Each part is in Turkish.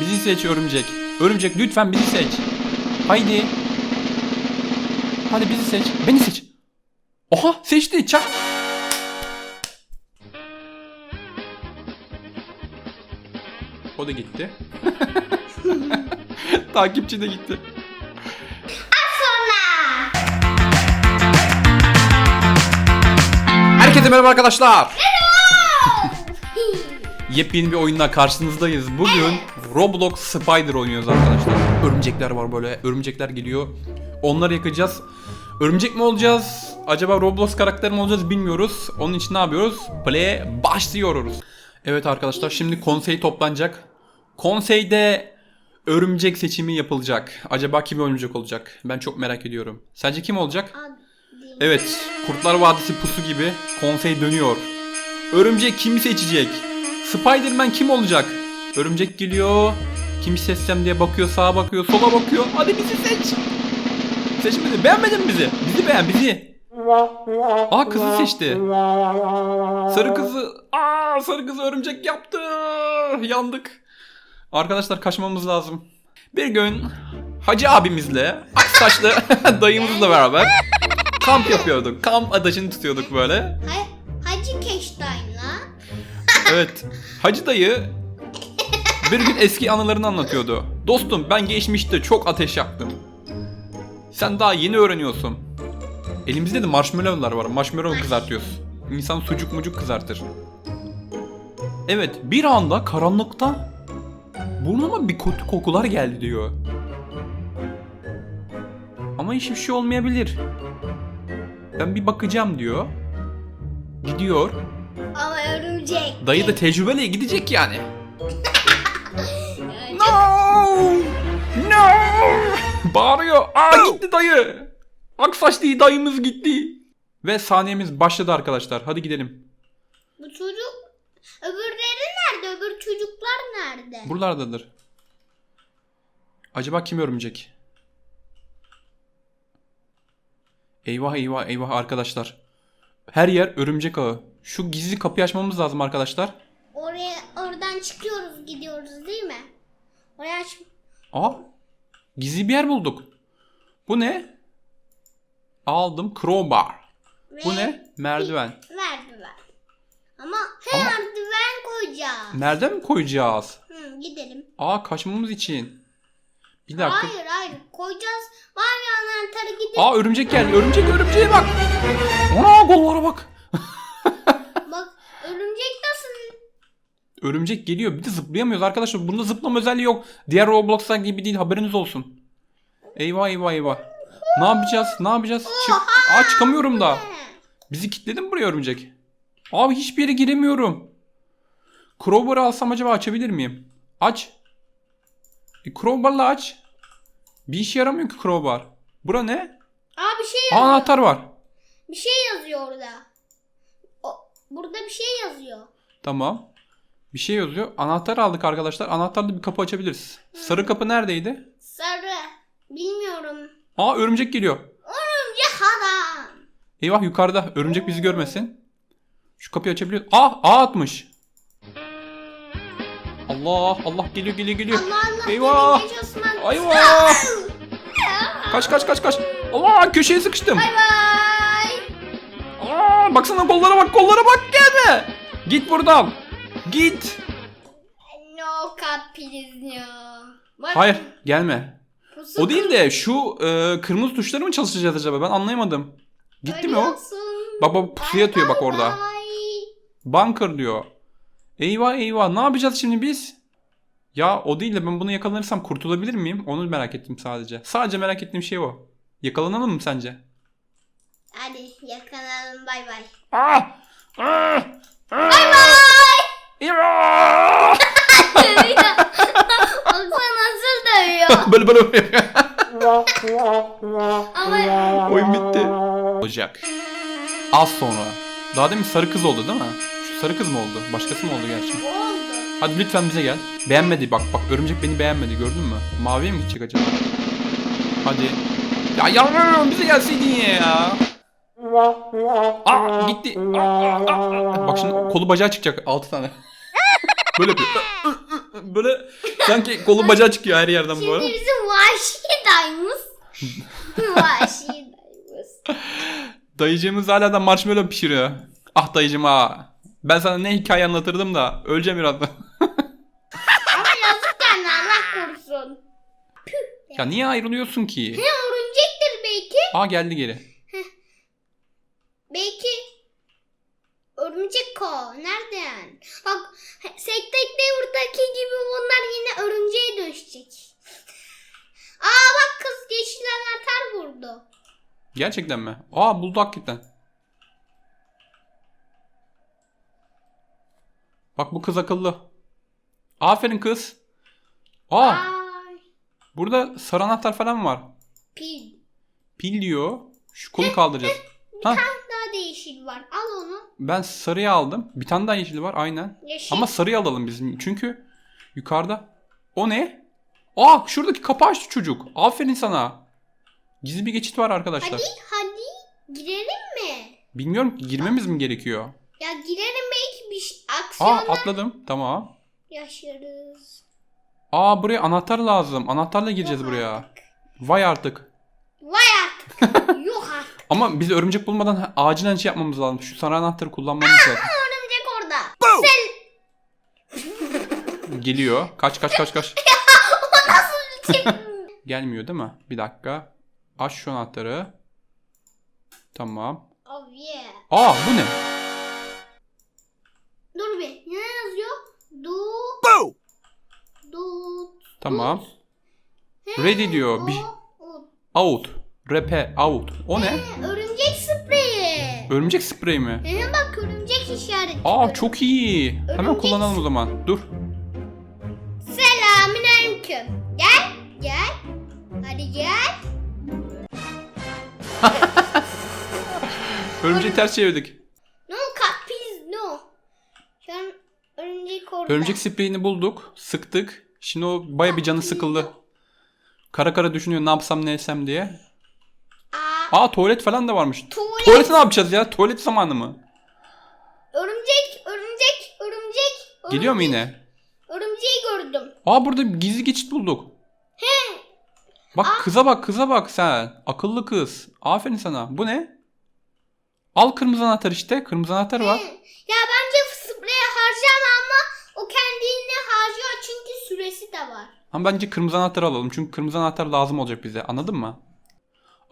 Bizi seç örümcek. Örümcek lütfen bizi seç. Haydi. Hadi bizi seç. Beni seç. Oha seçti. Çak. O da gitti. Takipçi de gitti. Herkese merhaba arkadaşlar. Yepyeni bir oyunla karşınızdayız. Bugün Roblox Spider oynuyoruz arkadaşlar. Örümcekler var böyle. Örümcekler geliyor. Onları yakacağız. Örümcek mi olacağız? Acaba Roblox karakteri mi olacağız bilmiyoruz. Onun için ne yapıyoruz? Play'e başlıyoruz. Evet arkadaşlar şimdi konsey toplanacak. Konseyde örümcek seçimi yapılacak. Acaba kim örümcek olacak? Ben çok merak ediyorum. Sence kim olacak? Evet, Kurtlar Vadisi pusu gibi konsey dönüyor. Örümcek kimi seçecek? Spider-Man kim olacak? Örümcek geliyor. Kimi seçsem diye bakıyor, sağa bakıyor, sola bakıyor. Hadi bizi seç. Seçmedi. Beğenmedin bizi? Bizi beğen, bizi. Aa kızı seçti. Sarı kızı. Aa sarı kızı örümcek yaptı. Yandık. Arkadaşlar kaçmamız lazım. Bir gün Hacı abimizle, ak saçlı dayımızla beraber kamp yapıyorduk. Kamp ateşini tutuyorduk böyle. Hacı Keştay'la Evet. Hacı dayı bir gün eski anılarını anlatıyordu. Dostum ben geçmişte çok ateş yaktım. Sen daha yeni öğreniyorsun. Elimizde de marshmallowlar var. Marshmallow kızartıyoruz. İnsan sucuk mucuk kızartır. Evet bir anda karanlıkta burnuma bir kötü kokular geldi diyor. Ama hiçbir şey olmayabilir. Ben bir bakacağım diyor. Gidiyor. ama örümcek. Dayı da tecrübeli gidecek yani. Bağırıyor. Aa gitti dayı. Aksaçlı dayımız gitti. Ve saniyemiz başladı arkadaşlar. Hadi gidelim. Bu çocuk öbürleri nerede? Öbür çocuklar nerede? Buralardadır. Acaba kim örümcek? Eyvah eyvah eyvah arkadaşlar. Her yer örümcek ağı. Şu gizli kapıyı açmamız lazım arkadaşlar. Oraya oradan çıkıyoruz gidiyoruz değil mi? Oraya aç. Aa, gizli bir yer bulduk. Bu ne? Aldım crowbar. Ve Bu ne? Merdiven. Merdiven. Ama Ama- merdiven koyacağız. Nereden mi koyacağız? Hı, gidelim. Aa kaçmamız için. Bir dakika. Hayır hayır koyacağız. Var ya anahtarı gidip Aa örümcek geldi. Örümcek örümceğe bak. Ana kollara bak örümcek nasıl? Örümcek geliyor. Bir de zıplayamıyoruz arkadaşlar. Bunda zıplama özelliği yok. Diğer Roblox'lar gibi değil. Haberiniz olsun. Eyvah eyvah eyvah. Ne yapacağız? Ne yapacağız? Çık. Aa çıkamıyorum da. Bizi kilitledin mi buraya örümcek? Abi hiçbir yere giremiyorum. Crowbar'ı alsam acaba açabilir miyim? Aç. E, crowbar'la aç. Bir işe yaramıyor ki crowbar. Bura ne? Aa bir şey Aa, yazıyor. anahtar var. Bir şey yazıyor orada. O, burada bir şey yazıyor. Tamam. Bir şey yazıyor. Anahtar aldık arkadaşlar. Anahtarla bir kapı açabiliriz. Sarı kapı neredeydi? Sarı. Bilmiyorum. Aa örümcek geliyor. Örümcek adam. Eyvah yukarıda. Örümcek bizi görmesin. Şu kapıyı açabiliyor. Aa, aa atmış. Allah Allah geliyor geliyor geliyor. Allah Allah. Eyvah. Eyvah. Kaç kaç kaç kaç. Allah köşeye sıkıştım. Bay bay. Aa, baksana kollara bak kollara bak gelme. Git buradan. Git. No cut please no. Bak, Hayır gelme. O değil de şu e, kırmızı tuşları mı çalışacağız acaba ben anlayamadım. Gitti mi o? Bak bak pusuya atıyor bak orada. Bay. Bunker diyor. Eyvah eyvah ne yapacağız şimdi biz? Ya o değil de ben bunu yakalanırsam kurtulabilir miyim? Onu merak ettim sadece. Sadece merak ettiğim şey o. Yakalanalım mı sence? Hadi yakalanalım bay bay. Ah! Ah! Ah! Eyvah! Baksana nasıl dövüyor. böyle böyle böyle. Ama Oyun bitti. Olacak. Az sonra. Daha demin sarı kız oldu değil mi? Şu sarı kız mı oldu? Başkası mı oldu gerçi? oldu. Hadi lütfen bize gel. Beğenmedi bak bak örümcek beni beğenmedi gördün mü? Maviye mi gidecek acaba? Hadi. Ya yavrum bize gelseydin ya. Aa gitti. Aa, aa, aa. Bak şimdi kolu bacağı çıkacak 6 tane. Böyle yapıyor. böyle sanki kolu bacağı çıkıyor her yerden bu Şimdi arada. bizim vahşi dayımız. vahşi dayımız. Dayıcığımız hala da marshmallow pişiriyor. Ah dayıcım ha. Ben sana ne hikaye anlatırdım da öleceğim birazdan. Ama yazık yani Allah korusun. ya niye ayrılıyorsun ki? Ne örümcektir belki. Aa geldi geri. Belki örümcek o. Nereden? Bak Sektek Devir'daki gibi onlar yine örümceğe dönüşecek. Aa bak kız yeşil anahtar vurdu. Gerçekten mi? Aa buldu hakikaten. Bak bu kız akıllı. Aferin kız. Aa Ay burada sarı anahtar falan var. pil. Pil diyor. Şu kolu kaldıracağız. Bir Ha. tane yeşil var. Al onu. Ben sarıyı aldım. Bir tane daha yeşil var aynen. Yeşil. Ama sarıyı alalım bizim. Çünkü yukarıda. O ne? Aa şuradaki kapı açtı çocuk. Aferin sana. Gizli bir geçit var arkadaşlar. Hadi hadi girelim mi? Bilmiyorum ki girmemiz mi gerekiyor? Ya girelim belki bir şey- Aa aksiyonlar atladım. Tamam. yaşarız. Aa buraya anahtar lazım. Anahtarla gireceğiz Yok buraya. artık. Vay artık. Vay artık. Yok artık. Ama biz örümcek bulmadan acilen şey yapmamız lazım. Şu sarı anahtarı kullanmamız lazım. Örümcek orada. Sen Geliyor. Kaç kaç kaç kaç. nasıl bir tip? Gelmiyor değil mi? Bir dakika. Aç şu anahtarı. Tamam. oh yeah. Aa bu ne? Dur bir. Ne yazıyor? Du. Du. Tamam. Ready diyor. Bir, O- out. Repe out. O ne? o- Örümcek spreyi. Örümcek spreyi mi? He bak örümcek işareti. Aa çok iyi. Hemen Örümcek- kullanalım o zaman. Dur. Selamünaleyküm. Gel. Gel. Hadi gel. Örümceği ters çevirdik. No cut please no. Şu an örümcek orada. Örümcek spreyini bulduk. Sıktık. Şimdi o baya bir canı sıkıldı. Kara kara düşünüyor ne yapsam ne etsem diye. Aa, Aa tuvalet falan da varmış. tuvalet. Tuvaleti ne yapacağız ya? Tuvalet zamanı mı? Örümcek, örümcek, örümcek. Geliyor mu yine? Örümceği gördüm. Aa burada gizli geçit bulduk. Bak kıza bak kıza bak sen. Akıllı kız. Aferin sana. Bu ne? Al kırmızı anahtar işte. Kırmızı anahtar var. Ya bence spreye harcama ama o kendini harcıyor çünkü süresi de var. Ama bence kırmızı anahtarı alalım. Çünkü kırmızı anahtar lazım olacak bize. Anladın mı?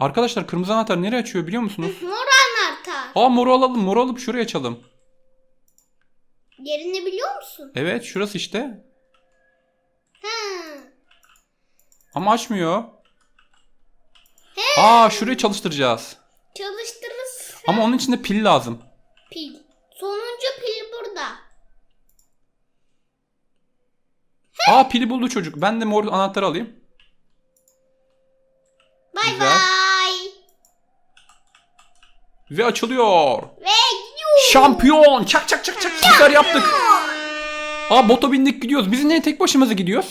Arkadaşlar kırmızı anahtar nereye açıyor biliyor musunuz? Mor anahtar. Aa moru alalım. Moru alıp şuraya açalım. Yerini biliyor musun? Evet şurası işte. Ha. Ama açmıyor. Aa şurayı çalıştıracağız. Çalıştırırız. Ama onun için de pil lazım. Pil. Sonuncu pil burada. Aa pili buldu çocuk. Ben de mor anahtarı alayım. Bay bay. Ve açılıyor. Ve gidiyor. Şampiyon. Çak çak çak çak. Süper yaptık. Aa bota bindik gidiyoruz. Biz niye tek başımıza gidiyoruz?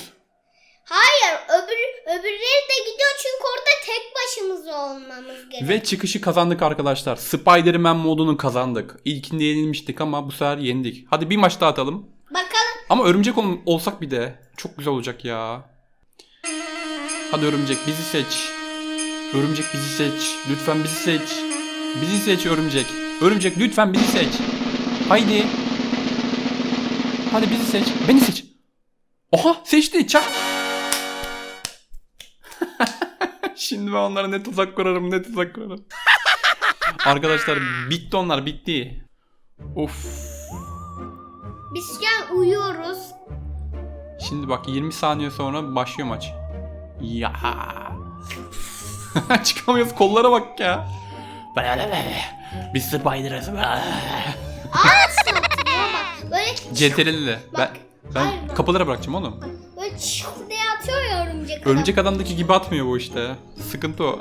Hayır öbür, öbürleri de gidiyor çünkü orada tek başımıza olmamız gerekiyor. Ve çıkışı kazandık arkadaşlar. Spider-Man modunu kazandık. İlkinde yenilmiştik ama bu sefer yendik. Hadi bir maç daha atalım. Bakalım. Ama örümcek ol- olsak bir de. Çok güzel olacak ya. Hadi örümcek bizi seç. Örümcek bizi seç. Lütfen bizi seç. Bizi seç örümcek. Örümcek lütfen bizi seç. Haydi. Hadi bizi seç. Beni seç. Oha seçti. Çak. Şimdi ben onlara ne tuzak kurarım ne tuzak kurarım. Arkadaşlar bitti onlar bitti. Of. Biz an uyuyoruz. Şimdi bak 20 saniye sonra başlıyor maç. Ya. Çıkamıyoruz kollara bak ya. Biz Spider'ız. Aa bak böyle CTRL'li de. Ben, Bak, ben hayır bak. kapılara bırakacağım oğlum. böyle çık diye atıyor ya örümcek. adam. Örümcek adamdaki gibi atmıyor bu işte. Sıkıntı o.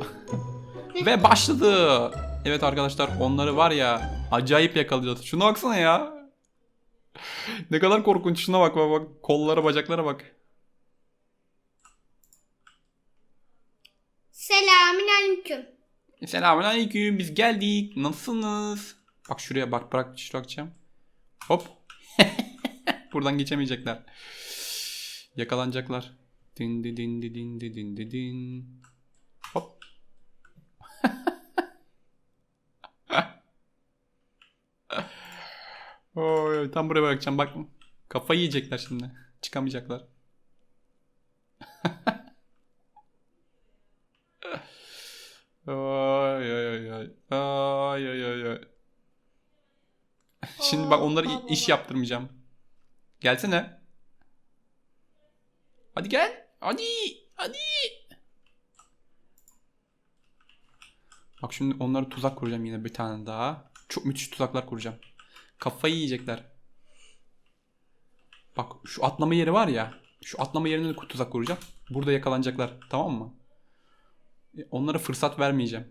Ve başladı. Evet arkadaşlar onları var ya acayip yakalayacağız. Şuna baksana ya. Ne kadar korkunç. Şuna bak bak bak. Kollara bacaklara bak. Selamünaleyküm. Selamünaleyküm biz geldik. Nasılsınız? Bak şuraya bak bırak şuraya bakacağım. Hop. Buradan geçemeyecekler. Yakalanacaklar. Din di din di din di din di din. Hop. Oy, tam buraya bırakacağım bak. Kafayı yiyecekler şimdi. Çıkamayacaklar. Ay ay ay ay. Ay ay ay ay. Şimdi bak onlara i- iş yaptırmayacağım. Gelsene. Hadi gel. Hadi. Hadi. Bak şimdi onlara tuzak kuracağım yine bir tane daha. Çok müthiş tuzaklar kuracağım. Kafayı yiyecekler. Bak şu atlama yeri var ya. Şu atlama yerine de tuzak kuracağım. Burada yakalanacaklar. Tamam mı? Onlara fırsat vermeyeceğim.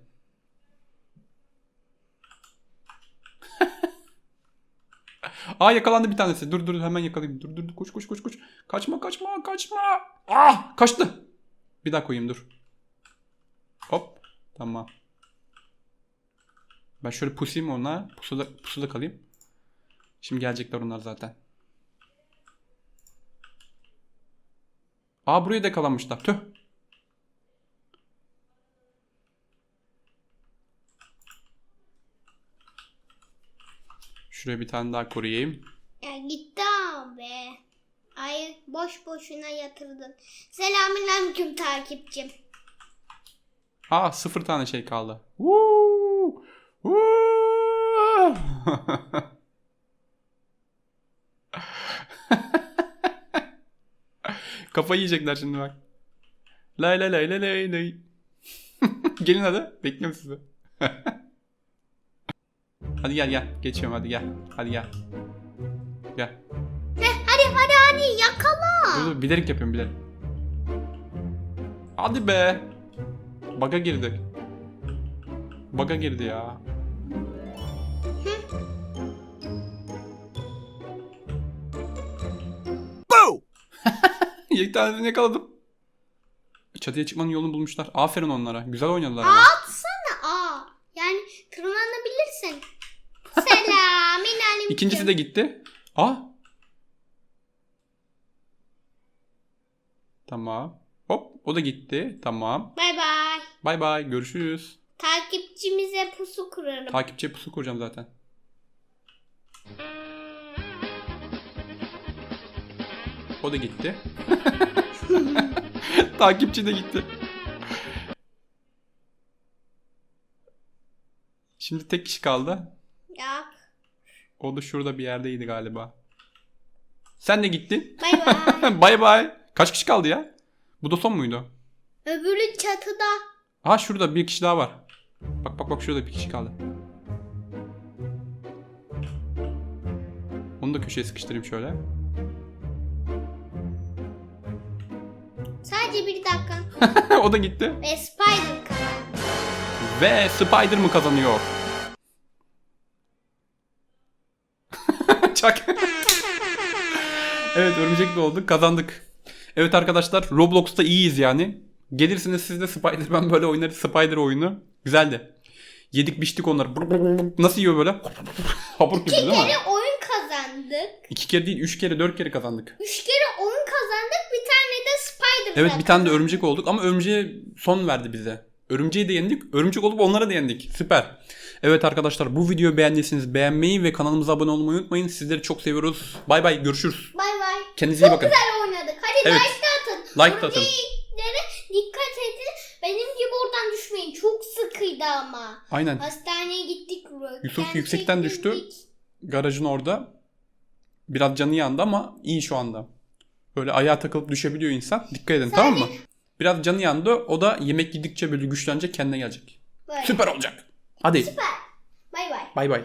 Aa yakalandı bir tanesi. Dur dur hemen yakalayayım. Dur dur koş koş koş koş. Kaçma kaçma kaçma. Ah kaçtı. Bir daha koyayım dur. Hop. Tamam. Ben şöyle pusayım ona. Pusuda, pusuda kalayım. Şimdi gelecekler onlar zaten. Aa buraya da yakalanmışlar. Tüh. Şuraya bir tane daha koruyayım. Ya gitti abi. Ay boş boşuna yatırdın. Selamünaleyküm takipçim. Aa sıfır tane şey kaldı. Woo! Woo! Kafayı yiyecekler şimdi bak. Lay lay lay lay lay lay. Gelin hadi. Bekliyorum sizi. hadi gel gel. Geçiyorum hadi gel. Hadi gel. Gel. Heh, hadi hadi hadi yakala. Dur dur bilerek yapıyorum bilerek. Hadi be. Baga girdi. Baga girdi ya. İlk tanesini yakaladım. Çatıya çıkmanın yolunu bulmuşlar. Aferin onlara. Güzel oynadılar ama. Atsana aa. Yani tırmanabilirsin. Selamünaleyküm. İkincisi de gitti. Aa. Tamam. Hop o da gitti. Tamam. Bay bay. Bay bay. Görüşürüz. Takipçimize pusu kurarım. Takipçiye pusu kuracağım zaten. O da gitti. Takipçi de gitti. Şimdi tek kişi kaldı. O da şurada bir yerdeydi galiba. Sen de gittin. Bay bay. bay bay. Kaç kişi kaldı ya? Bu da son muydu? Öbürü çatıda. Ha şurada bir kişi daha var. Bak bak bak şurada bir kişi kaldı. Onu da köşeye sıkıştırayım şöyle. Sadece bir dakika. o da gitti. Ve Spider kazandı. Ve Spider mı kazanıyor? Çak. evet örümcekli olduk kazandık. Evet arkadaşlar Roblox'ta iyiyiz yani. Gelirsiniz siz de Spider-Man böyle oynarız Spider oyunu. Güzeldi. Yedik biçtik onları. Nasıl yiyor böyle? Hapur gibi İki değil mi? kere oyun kazandık. İki kere değil üç kere dört kere kazandık. Üç kere oyun kazandık. Bir tane de Spider Evet bir tane de örümcek olduk ama örümceğe son verdi bize. Örümceği de yendik. Örümcek olup onlara da yendik. Süper. Evet arkadaşlar bu videoyu beğendiyseniz beğenmeyi ve kanalımıza abone olmayı unutmayın. Sizleri çok seviyoruz. Bay bay görüşürüz. Bay bay. Kendinize iyi bakın. Güzel oynadık. Hadi Evet. like de atın. Like de atın. Örümceklere dikkat edin. Benim gibi oradan düşmeyin. Çok sıkıydı ama. Aynen. Hastaneye gittik. röntgen Yusuf yüksekten düştü. çektirdik. Garajın orada. Biraz canı yandı ama iyi şu anda. Böyle ayağa takılıp düşebiliyor insan. Dikkat edin tamam mı? Biraz canı yandı. O da yemek yedikçe böyle güçlenecek kendine gelecek. Böyle. Süper olacak. Hadi Süper. Bay bay. bay bay.